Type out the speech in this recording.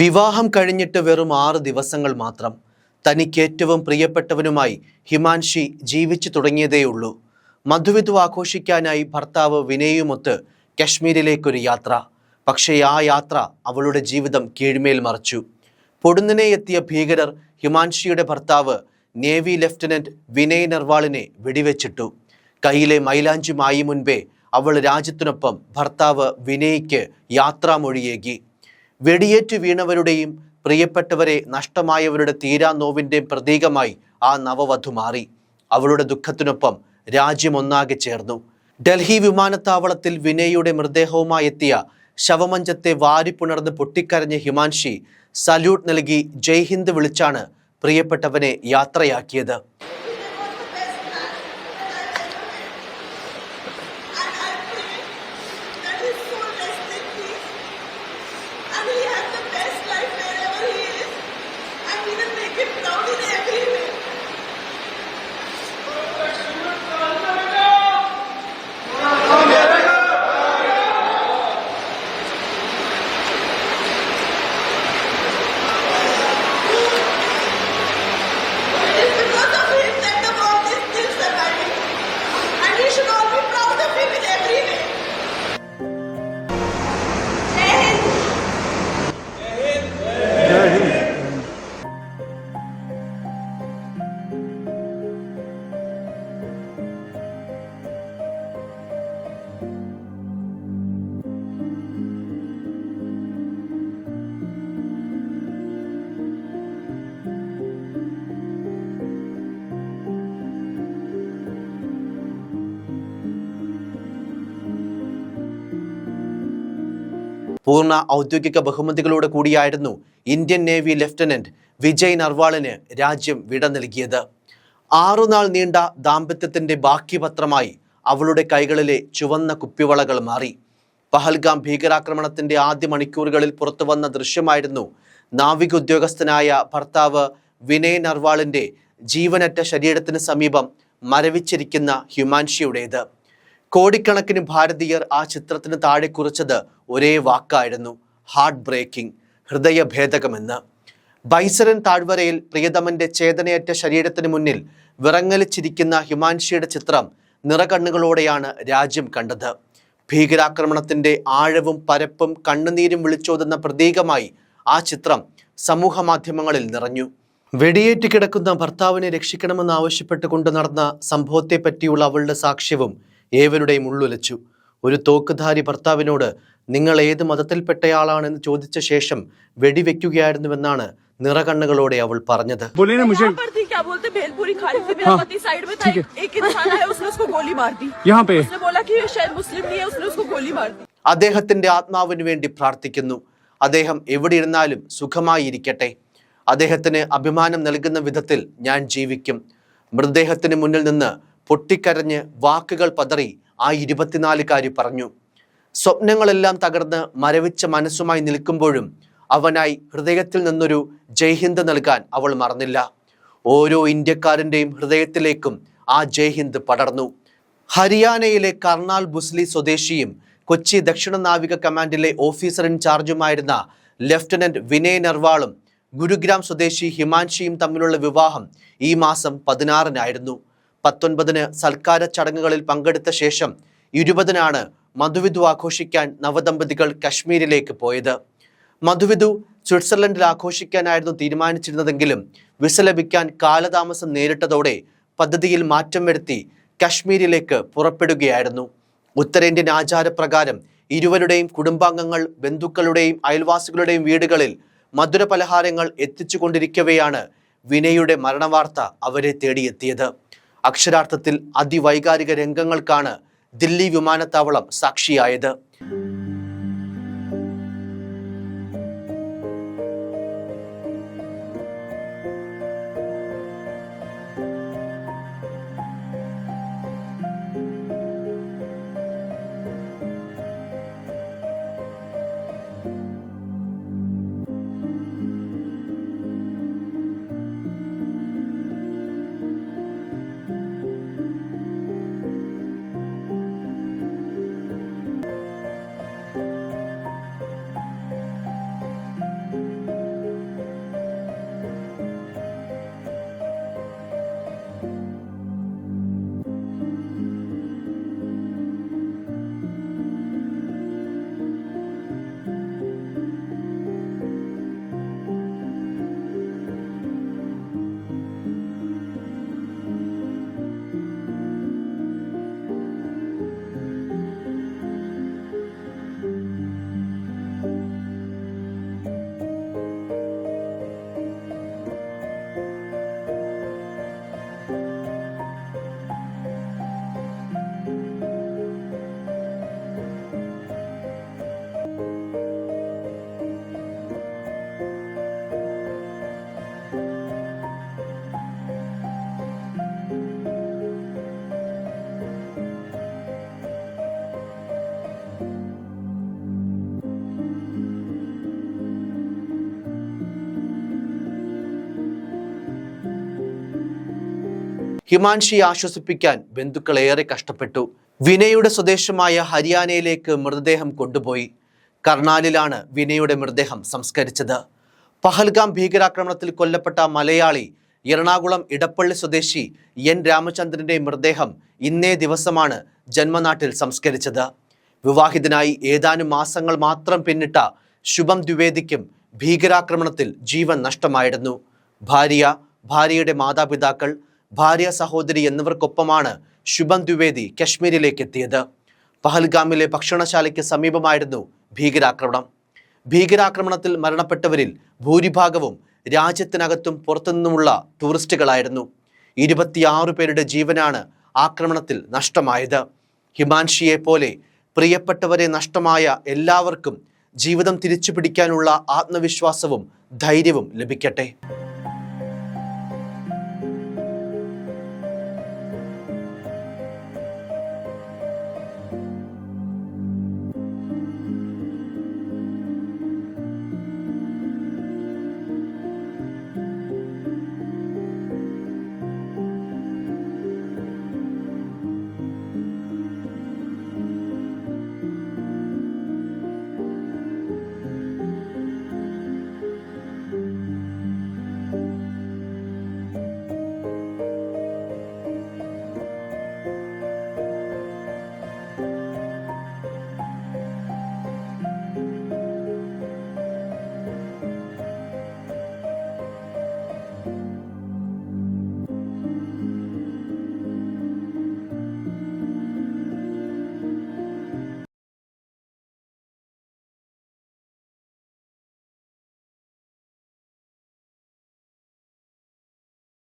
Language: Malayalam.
വിവാഹം കഴിഞ്ഞിട്ട് വെറും ആറ് ദിവസങ്ങൾ മാത്രം. തനിക്ക് ഏറ്റവും പ്രിയപ്പെട്ടവനുമായി ഹിമാൻഷി ജീവിച്ചു തുടങ്ങിയതേയുള്ളൂ. മധുവിധു ആഘോഷിക്കാനായി ഭർത്താവ് വിനയുമൊത്ത് കശ്മീരിലേക്കൊരു യാത്ര. പക്ഷേ ആ യാത്ര അവളുടെ ജീവിതം കീഴ്മേൽ മറിച്ചു. പൊടുന്നനെ എത്തിയ ഭീകരർ ഹിമാൻഷിയുടെ ഭർത്താവ് നേവി ലഫ്റ്റനന്റ് വിനയ് നർവാളിനെ വെടിവെച്ചിട്ടു. കയ്യിലെ മൈലാഞ്ചുമായി മുൻപേ അവൾ രാജ്യത്തിനൊപ്പം ഭർത്താവ് വിനയ്ക്ക് യാത്രാമൊഴിയേകി. വെടിയേറ്റ് വീണവരുടെയും പ്രിയപ്പെട്ടവരെ നഷ്ടമായവരുടെ തീരാ നോവിന്റെയും പ്രതീകമായി ആ നവവധു മാറി. അവളുടെ ദുഃഖത്തിനൊപ്പം രാജ്യമൊന്നാകെ ചേർന്നു. ഡൽഹി വിമാനത്താവളത്തിൽ വിനയുടെ മൃതദേഹവുമായി എത്തിയ ശവമഞ്ചത്തെ വാരിപ്പുണർന്ന് പൊട്ടിക്കരഞ്ഞ ഹിമാൻഷി സല്യൂട്ട് നൽകി ജയ് ഹിന്ദ് വിളിച്ചാണ് പ്രിയപ്പെട്ടവനെ യാത്രയാക്കിയത്. പൂർണ ഔദ്യോഗിക ബഹുമതികളോട് കൂടിയായിരുന്നു ഇന്ത്യൻ നേവി ലഫ്റ്റനന്റ് വിജയ് നർവാളിന് രാജ്യം വിട നൽകിയത്. ആറുനാൾ നീണ്ട ദാമ്പത്യത്തിന്റെ ബാക്കി പത്രമായി അവളുടെ കൈകളിലെ ചുവന്ന കുപ്പിവളകൾ മാറി. പഹൽഗാം ഭീകരാക്രമണത്തിന്റെ ആദ്യ മണിക്കൂറുകളിൽ പുറത്തുവന്ന ദൃശ്യമായിരുന്നു നാവിക ഉദ്യോഗസ്ഥനായ ഭർത്താവ് വിനയ് നർവാളിന്റെ ജീവനറ്റ ശരീരത്തിന് സമീപം മരവിച്ചിരിക്കുന്ന ഹ്യുമാൻഷിയുടേത്. കോടിക്കണക്കിന് ഭാരതീയർ ആ ചിത്രത്തിന് താഴെ കുറിച്ചത് ഒരേ വാക്കായിരുന്നു ഹാർട്ട് ബ്രേക്കിംഗ് ഹൃദയഭേദകമെന്ന്. ബൈസരൻ താഴ്വരയിൽ പ്രിയതമന്റെ ചേതനയറ്റ ശരീരത്തിന് മുന്നിൽ വിറങ്ങലിച്ചിരിക്കുന്ന ഹിമാൻഷിയുടെ ചിത്രം നിറകണ്ണുകളോടെയാണ് രാജ്യം കണ്ടത്. ഭീകരാക്രമണത്തിന്റെ ആഴവും പരപ്പും കണ്ണുനീരും വിളിച്ചോതുന്ന പ്രതീകമായി ആ ചിത്രം സമൂഹ മാധ്യമങ്ങളിൽ നിറഞ്ഞു. വെടിയേറ്റ് കിടക്കുന്ന ഭർത്താവിനെ രക്ഷിക്കണമെന്ന് ആവശ്യപ്പെട്ടുകൊണ്ട് നടന്ന സംഭവത്തെപ്പറ്റിയുള്ള അവളുടെ സാക്ഷ്യവും ഏവരുടെയും ഉള്ളുലച്ചു. ഒരു തോക്കുധാരി ഭർത്താവിനോട് നിങ്ങൾ ഏത് മതത്തിൽപ്പെട്ടയാളാണെന്ന് ചോദിച്ച ശേഷം വെടിവെക്കുകയായിരുന്നുവെന്നാണ് നിറകണ്ണുകളോടെ അവൾ പറഞ്ഞത്. അദ്ദേഹത്തിന്റെ ആത്മാവിന് വേണ്ടി പ്രാർത്ഥിക്കുന്നു. അദ്ദേഹം എവിടെ ഇരുന്നാലും സുഖമായിരിക്കട്ടെ. അദ്ദേഹത്തിന് അഭിമാനം നൽകുന്ന വിധത്തിൽ ഞാൻ ജീവിക്കും. മൃതദേഹത്തിന് മുന്നിൽ നിന്ന് പൊട്ടിക്കരഞ്ഞ് വാക്കുകൾ പതറി ആ ഇരുപത്തിനാലുകാരി പറഞ്ഞു. സ്വപ്നങ്ങളെല്ലാം തകർന്ന് മരവിച്ച മനസ്സുമായി നിൽക്കുമ്പോഴും അവനായി ഹൃദയത്തിൽ നിന്നൊരു ജയ്ഹിന്ദ് നൽകാൻ അവൾ മറന്നില്ല. ഓരോ ഇന്ത്യക്കാരന്റെയും ഹൃദയത്തിലേക്കും ആ ജയ്ഹിന്ദ് പടർന്നു. ഹരിയാനയിലെ കർണാൽ ബുസ്ലി സ്വദേശിയും കൊച്ചി ദക്ഷിണ നാവിക കമാൻഡിലെ ഓഫീസർ ഇൻചാർജുമായിരുന്ന ലഫ്റ്റനന്റ് വിനയ് നർവാളും ഗുരുഗ്രാം സ്വദേശി ഹിമാൻഷിയും തമ്മിലുള്ള വിവാഹം ഈ മാസം പതിനാറിനായിരുന്നു. പത്തൊൻപതിന് സൽക്കാര ചടങ്ങുകളിൽ പങ്കെടുത്ത ശേഷം ഇരുപതിനാണ് മധുവിധു ആഘോഷിക്കാൻ നവദമ്പതികൾ കശ്മീരിലേക്ക് പോയത്. മധുവിധു സ്വിറ്റ്സർലൻഡിൽ ആഘോഷിക്കാനായിരുന്നു തീരുമാനിച്ചിരുന്നതെങ്കിലും വിസ ലഭിക്കാൻ കാലതാമസം നേരിട്ടതോടെ പദ്ധതിയിൽ മാറ്റം വരുത്തി കശ്മീരിലേക്ക് പുറപ്പെടുകയായിരുന്നു. ഉത്തരേന്ത്യൻ ആചാരപ്രകാരം ഇരുവരുടെയും കുടുംബാംഗങ്ങൾ ബന്ധുക്കളുടെയും അയൽവാസികളുടെയും വീടുകളിൽ മധുര പലഹാരങ്ങൾ എത്തിച്ചുകൊണ്ടിരിക്കവെയാണ് വിനയുടെ മരണവാർത്ത അവരെ തേടിയെത്തിയത്. അക്ഷരാർത്ഥത്തിൽ അതിവൈകാരിക രംഗങ്ങൾക്കാണ് ദില്ലി വിമാനത്താവളം സാക്ഷിയായത്. ഹിമാൻഷിയെ ആശ്വസിപ്പിക്കാൻ ബന്ധുക്കൾ ഏറെ കഷ്ടപ്പെട്ടു. വിനയുടെ സ്വദേശമായ ഹരിയാനയിലേക്ക് മൃതദേഹം കൊണ്ടുപോയി. കർണാലിലാണ് വിനയുടെ മൃതദേഹം സംസ്കരിച്ചത്. പഹൽഗാം ഭീകരാക്രമണത്തിൽ കൊല്ലപ്പെട്ട മലയാളി എറണാകുളം ഇടപ്പള്ളി സ്വദേശി എൻ രാമചന്ദ്രന്റെ മൃതദേഹം ഇന്നേ ദിവസമാണ് ജന്മനാട്ടിൽ സംസ്കരിച്ചത്. വിവാഹിതനായി ഏതാനും മാസങ്ങൾ മാത്രം പിന്നിട്ട ശുഭം ദ്വിവേദിക്കും ഭീകരാക്രമണത്തിൽ ജീവൻ നഷ്ടമായിരുന്നു. ഭാര്യ ഭാര്യയുടെ മാതാപിതാക്കൾ ഭാര്യ സഹോദരി എന്നിവർക്കൊപ്പമാണ് ശുഭം ദ്വിവേദി കശ്മീരിലേക്ക് എത്തിയത്. പഹൽഗാമിലെ ഭക്ഷണശാലയ്ക്ക് സമീപമായിരുന്നു ഭീകരാക്രമണം. ഭീകരാക്രമണത്തിൽ മരണപ്പെട്ടവരിൽ ഭൂരിഭാഗവും രാജ്യത്തിനകത്തും പുറത്തുനിന്നുമുള്ള ടൂറിസ്റ്റുകളായിരുന്നു. ഇരുപത്തിയാറ് പേരുടെ ജീവനാണ് ആക്രമണത്തിൽ നഷ്ടമായത്. ഹിമാൻഷിയെ പോലെ പ്രിയപ്പെട്ടവരെ നഷ്ടമായ എല്ലാവർക്കും ജീവിതം തിരിച്ചു പിടിക്കാനുള്ള ആത്മവിശ്വാസവും ധൈര്യവും ലഭിക്കട്ടെ.